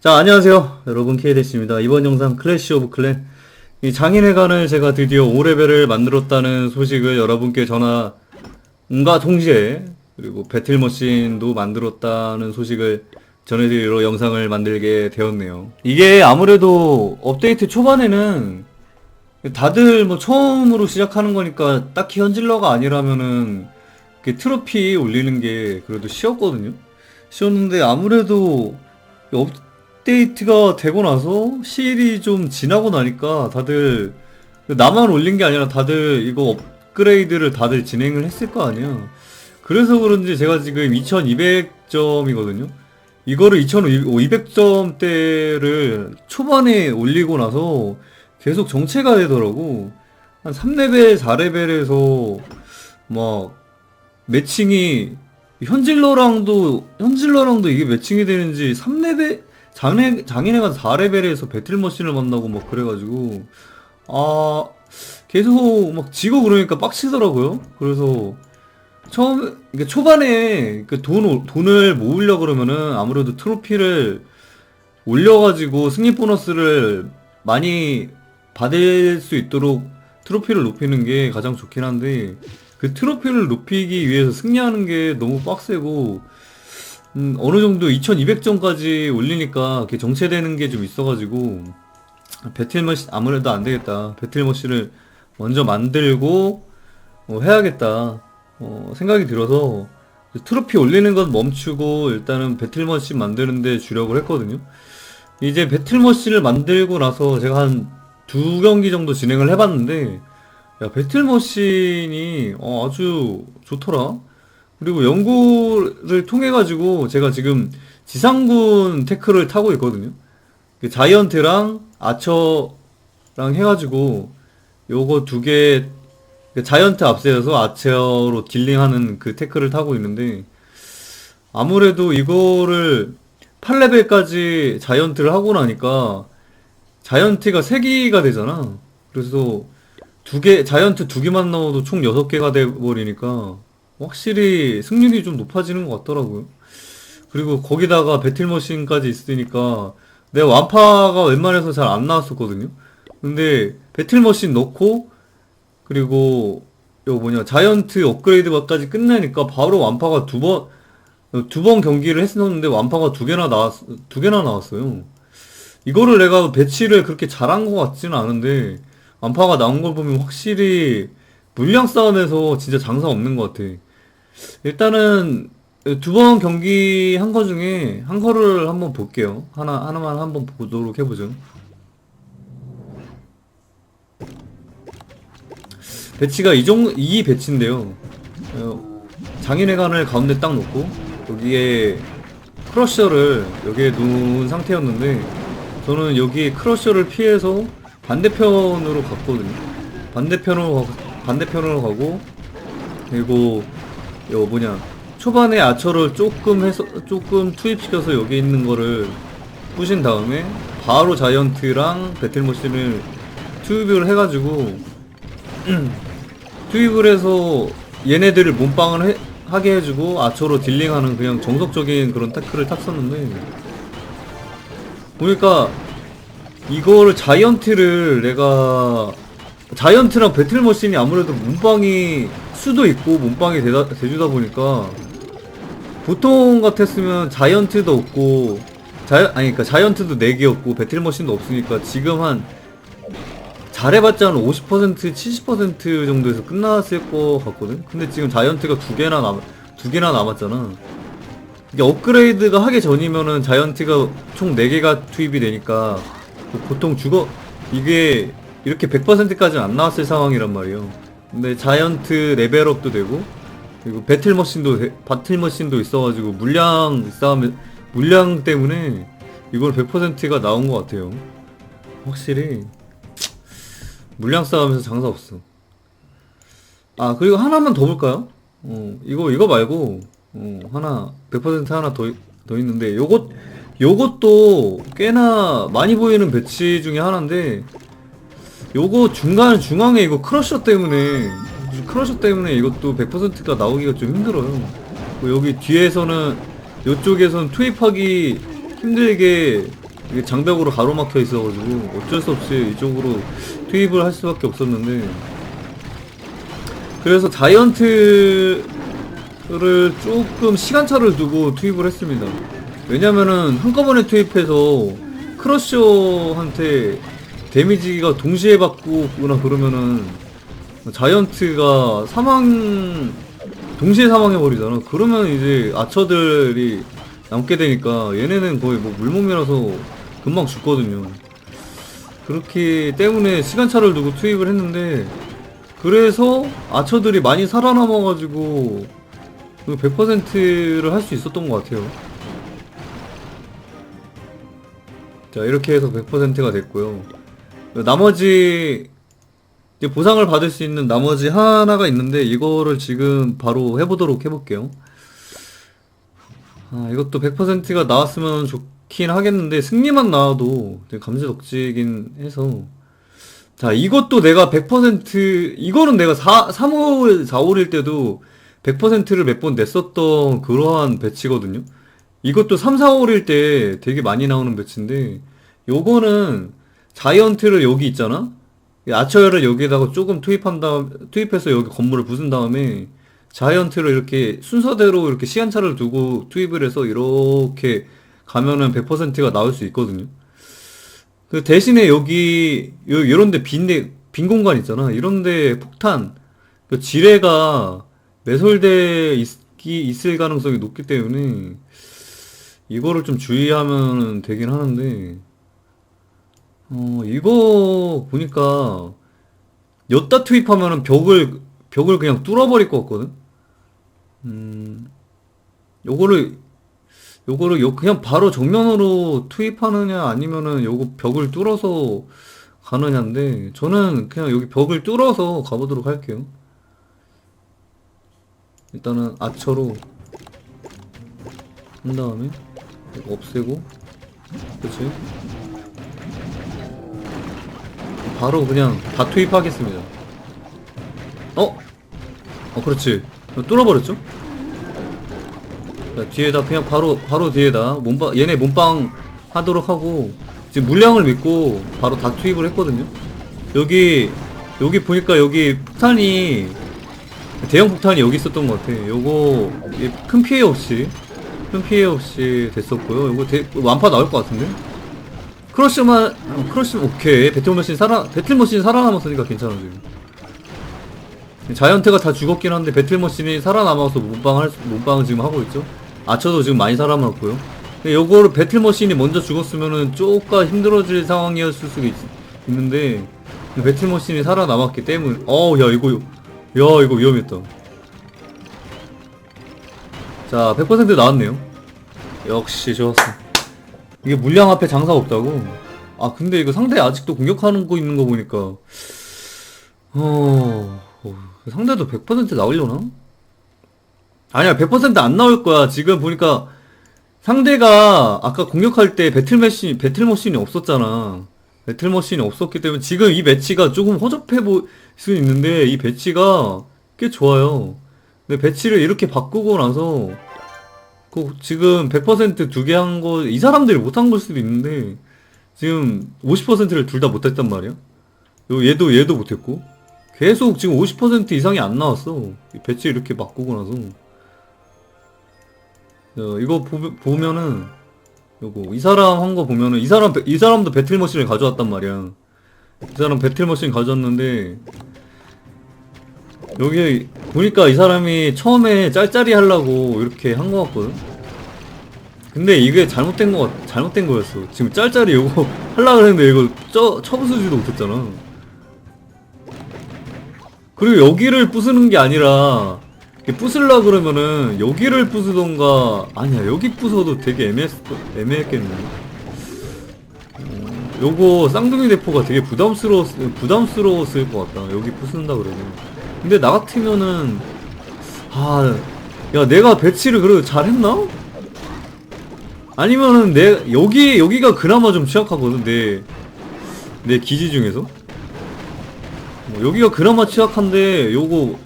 자, 안녕하세요. 여러분, KDC입니다. 이번 영상 클래시 오브 클랜. 이 장인회관을 제가 드디어 5레벨을 만들었다는 소식을 여러분께 전화과 동시에, 그리고 배틀머신도 만들었다는 소식을 전해드리러 영상을 만들게 되었네요. 이게 아무래도 업데이트 초반에는 다들 뭐 처음으로 시작하는 거니까 딱히 현질러가 아니라면은 트로피 올리는 게 그래도 쉬웠거든요. 쉬웠는데 아무래도 업 데이트가 되고 나서 시일이 좀 지나고 나니까 다들 나만 올린 게 아니라 다들 이거 업그레이드를 다들 진행을 했을 거 아니야. 그래서 그런지 제가 지금 2200점이거든요. 이거를 2200점대를 초반에 올리고 나서 계속 정체가 되더라고. 한 3레벨, 4레벨에서 막 매칭이 현질러랑도 현질러랑도 이게 매칭이 되는지 3레벨 장애 장인애가 4레벨에서 배틀머신을 만나고 막 그래가지고 아 계속 막 지고 그러니까 빡치더라고요. 그래서 처음 이게 초반에 그 돈 돈을 모으려 그러면은 아무래도 트로피를 올려가지고 승리 보너스를 많이 받을 수 있도록 트로피를 높이는 게 가장 좋긴 한데 그 트로피를 높이기 위해서 승리하는 게 너무 빡세고 음, 어느 정도 2200점까지 올리니까 이렇게 정체되는 게 좀 있어가지고 배틀머신 아무래도 안 되겠다. 배틀머신을 먼저 만들고 어, 해야겠다. 어, 생각이 들어서 트로피 올리는 건 멈추고 일단은 배틀머신 만드는데 주력을 했거든요. 이제 배틀머신을 만들고 나서 제가 한 두 경기 정도 진행을 해봤는데 야, 배틀머신이 어, 아주 좋더라. 그리고 연구를 통해 가지고 제가 지금 지상군 테크를 타고 있거든요. 그 자이언트랑 아처랑 해가지고 요거 두 개, 그 자이언트 앞세워서 아처로 딜링하는 그 테크를 타고 있는데 아무래도 이거를 8레벨까지 자이언트를 하고 나니까 자이언트가 3개가 되잖아. 그래서 두 개, 자이언트 두 개만 넣어도 총 여섯 개가 돼버리니까 확실히 승률이 좀 높아지는 것 같더라고요. 그리고 거기다가 배틀머신까지 있으니까 내 완파가 웬만해서 잘 안 나왔었거든요. 근데 배틀머신 넣고 그리고 요 뭐냐 자이언트 업그레이드까지 끝나니까 바로 완파가 두 번 두 번 경기를 했었는데 완파가 두 개나 나왔 두 개나 나왔어요. 이거를 내가 배치를 그렇게 잘한 것 같지는 않은데 완파가 나온 걸 보면 확실히 물량 싸움에서 진짜 장사 없는 것 같아. 일단은 두 번 경기 한 거 중에 한 거를 한번 볼게요. 하나 하나만 한번 보도록 해보죠. 배치가 이 정도 이 배치인데요. 어, 장인회관을 가운데 딱 놓고 여기에 크러셔를 여기에 놓은 상태였는데 저는 여기 크러셔를 피해서 반대편으로 갔거든요. 반대편으로 가, 반대편으로 가고 그리고 요 뭐냐 초반에 아처를 조금 해서 조금 투입시켜서 여기 있는 거를 부신 다음에 바로 자이언트랑 배틀머신을 투입을 해가지고 투입을 해서 얘네들을 몸빵을 해- 하게 해주고 아처로 딜링하는 그냥 정석적인 그런 태클을 탔었는데 보니까 이거를 자이언트를 내가 자이언트랑 배틀머신이 아무래도 몸빵이 수도 있고 몸빵이 되다, 돼주다 보니까 보통 같았으면 자이언트도 없고 자이, 아니 그니까 자이언트도 4개였고 배틀머신도 없으니까 지금 한 잘해봤자 한 50% 70% 정도에서 끝났을 것 같거든? 근데 지금 자이언트가 두 개나 남, 두 개나 남았잖아. 이게 업그레이드가 하기 전이면은 자이언트가 총 4개가 투입이 되니까 뭐 보통 죽어 이게 이렇게 100%까지는 안 나왔을 상황이란 말이에요. 근데 자이언트 레벨업도 되고 그리고 배틀머신도 돼- 배틀머신도 있어가지고 물량 싸움 물량 때문에 이걸 100%가 나온 것 같아요. 확실히 물량 싸움에서 장사 없어. 아 그리고 하나만 더 볼까요? 어 이거 이거 말고 어 하나 100% 하나 더 더 있는데 요것 요것도 꽤나 많이 보이는 배치 중에 하나인데 요거 중간 중앙에 이거 크러셔 때문에 크러셔 때문에 이것도 100%가 나오기가 좀 힘들어요. 뭐 여기 뒤에서는 요쪽에서는 투입하기 힘들게 장벽으로 가로막혀 있어가지고 어쩔 수 없이 이쪽으로 투입을 할 수밖에 없었는데 그래서 자이언트를 조금 시간차를 두고 투입을 했습니다. 왜냐면은 한꺼번에 투입해서 크러쉬한테 데미지가 동시에 받고나 그러면은 자이언트가 사망 동시에 사망해버리잖아. 그러면 이제 아처들이 남게 되니까 얘네는 거의 뭐 물몸이라서 금방 죽거든요. 그렇기 때문에 시간차를 두고 투입을 했는데 그래서 아처들이 많이 살아남아가지고 100%를 할 수 있었던 것 같아요. 자 이렇게 해서 100%가 됐고요. 나머지 이제 보상을 받을 수 있는 나머지 하나가 있는데 이거를 지금 바로 해보도록 해볼게요. 아 이것도 100%가 나왔으면 좋긴 하겠는데 승리만 나와도 감지덕지긴 해서 자 이것도 내가 100% 이거는 내가 4, 3월 4월일 때도 100%를 몇 번 냈었던 그러한 배치거든요. 이것도 3, 4월일 때 되게 많이 나오는 배치인데 요거는 자이언트를 여기 있잖아? 이 아처를 여기에다가 조금 투입한 다음, 투입해서 여기 건물을 부순 다음에 자이언트를 이렇게 순서대로 이렇게 시간차를 두고 투입을 해서 이렇게 가면은 100%가 나올 수 있거든요. 그 대신에 여기, 요, 이런데 빈, 데, 빈 공간 있잖아. 이런데 폭탄, 그 지뢰가 매설돼 있기, 있을 가능성이 높기 때문에 이거를 좀 주의하면 되긴 하는데, 어, 이거 보니까 엿다 투입하면은 벽을 벽을 그냥 뚫어버릴 것 같거든. 음, 요거를 요거를 요 그냥 바로 정면으로 투입하느냐 아니면은 요거 벽을 뚫어서 가느냐인데 저는 그냥 여기 벽을 뚫어서 가보도록 할게요. 일단은 아처로 한 다음에 없애고 그치? 바로 그냥 다 투입하겠습니다. 어? 어, 그렇지. 뚫어버렸죠? 자, 뒤에다 그냥 바로, 바로 뒤에다 몸빵, 얘네 몸빵 하도록 하고, 지금 물량을 믿고 바로 다 투입을 했거든요? 여기, 여기 보니까 여기 폭탄이, 대형 폭탄이 여기 있었던 것 같아. 요거, 이큰 피해 없이, 큰 피해 없이 됐었고요. 요거 대, 완파 나올 것 같은데? 크러쉬만 어, 크러쉬 오케이. 배틀머신 살아 배틀머신 살아남았으니까 괜찮아 지금. 자이언트가 다 죽었긴 한데 배틀머신이 살아남아서 몸빵을 할- 몸빵을 지금 하고 있죠. 아처도 지금 많이 살아남았고요. 요거를 배틀머신이 먼저 죽었으면은 조금 힘들어질 상황이었을 수도 있, 있는데 배틀머신이 살아남았기 때문에 어야 이거 야 이거 위험했다. 자 100% 나왔네요. 역시 좋았어 이게 물량 앞에 장사 없다고? 아 근데 이거 상대 아직도 공격하는 거 있는 거 보니까 어... 어, 상대도 100% 나오려나? 아니야 100%안 나올 거야 지금 보니까 상대가 아까 공격할 때 배틀머신 배틀머신이 없었잖아 배틀머신이 없었기 때문에 지금 이 매치가 조금 허접해 보일 수 있는데 이 배치가 꽤 좋아요 근데 배치를 이렇게 바꾸고 나서 그 지금 100%두 개 한 거 이 사람들이 못한 걸 수도 있는데 지금 50%를 둘 다 못했단 말이야. 요 얘도 얘도 못했고 계속 지금 50% 이상이 안 나왔어. 이 배치 이렇게 바꾸고 나서 어, 이거 보, 보면은 요거 이 사람 한 거 보면은 이 사람 배- 이 사람도 배틀머신을 가져왔단 말이야. 이 사람 배틀머신 가져왔는데 여기 보니까 이 사람이 처음에 짤짤이 하려고 이렇게 한거 같거든. 근데 이게 잘못된 거 같- 잘못된 거였어. 지금 짤짤이 이거 하려고 했는데 이거 저 쳐부수지도 못했잖아. 그리고 여기를 부수는 게 아니라 이렇게 부술라 그러면은 여기를 부수던가 아니야 여기 부숴도 되게 애매했 애매했겠네. 어, 요거 쌍둥이 대포가 되게 부담스러웠 부담스러웠을 것 같다. 여기 부순다 그러면. 근데 나 같으면은 아, 야 내가 배치를 그래도 잘했나? 아니면은 내 여기 여기가 그나마 좀 취약하거든 내 내 기지 중에서 뭐, 여기가 그나마 취약한데 요거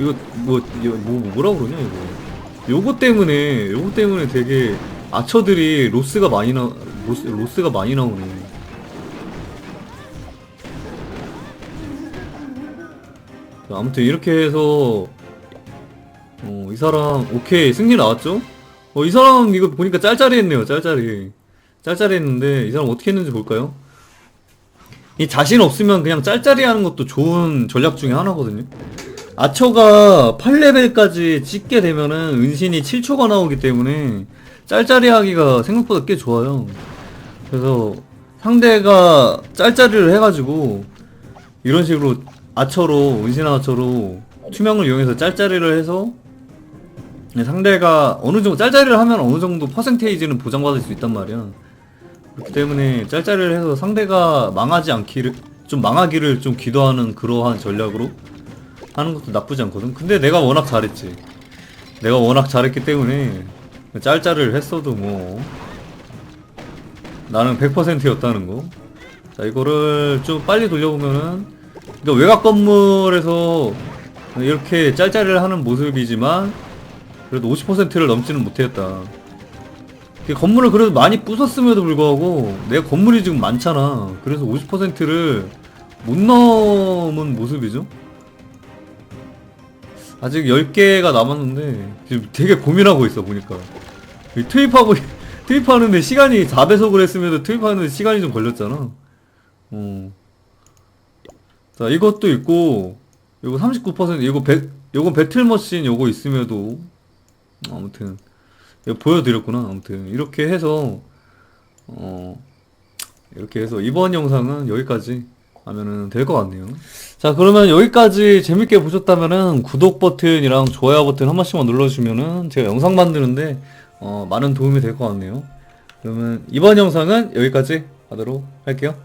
이거 뭐, 뭐 뭐라 그러냐 이거 요거 때문에 요거 때문에 되게 아처들이 로스가 많이 나 로스, 로스가 많이 나오네. 자, 아무튼 이렇게 해서 어, 이 사람 오케이 승리 나왔죠? 어, 이 사람 이거 보니까 짤짤이 했네요. 짤짤이. 짤짤이 했는데 이 사람 어떻게 했는지 볼까요? 이 자신 없으면 그냥 짤짤이 하는 것도 좋은 전략 중에 하나거든요. 아처가 8레벨까지 찍게 되면은 은신이 7초가 나오기 때문에 짤짤이 하기가 생각보다 꽤 좋아요. 그래서 상대가 짤짤이를 해가지고 이런 식으로 아처로 은신 아처로 투명을 이용해서 짤짤이를 해서 상대가 어느 정도 짤짤이를 하면 어느 정도 퍼센테이지는 보장받을 수 있단 말이야. 그렇기 때문에 짤짤이를 해서 상대가 망하지 않기를 좀 망하기를 좀 기도하는 그러한 전략으로 하는 것도 나쁘지 않거든. 근데 내가 워낙 잘했지. 내가 워낙 잘했기 때문에 짤짤을 했어도 뭐 나는 100%였다는 거. 자 이거를 좀 빨리 돌려보면은 그러니까 외곽 건물에서 이렇게 짤짤을 하는 모습이지만 그래도 50%를 넘지는 못했다. 그 건물을 그래도 많이 부쉈음에도 불구하고 내가 건물이 지금 많잖아. 그래서 50%를 못 넘은 모습이죠. 아직 10개가 남았는데 지금 되게 고민하고 있어 보니까 이 투입하고 투입하는데 시간이 4배속을 했으면 투입하는데 시간이 좀 걸렸잖아 어. 자 이것도 있고 요거 39% 이거 배 요거 배틀머신 요거 있음에도 아무튼 이거 보여드렸구나 아무튼 이렇게 해서 어 이렇게 해서 이번 영상은 여기까지 하면은 될 것 같네요. 자, 그러면 여기까지 재밌게 보셨다면은 구독 버튼이랑 좋아요 버튼 한 번씩만 눌러주시면은 제가 영상 만드는데 어, 많은 도움이 될 것 같네요. 그러면 이번 영상은 여기까지 하도록 할게요.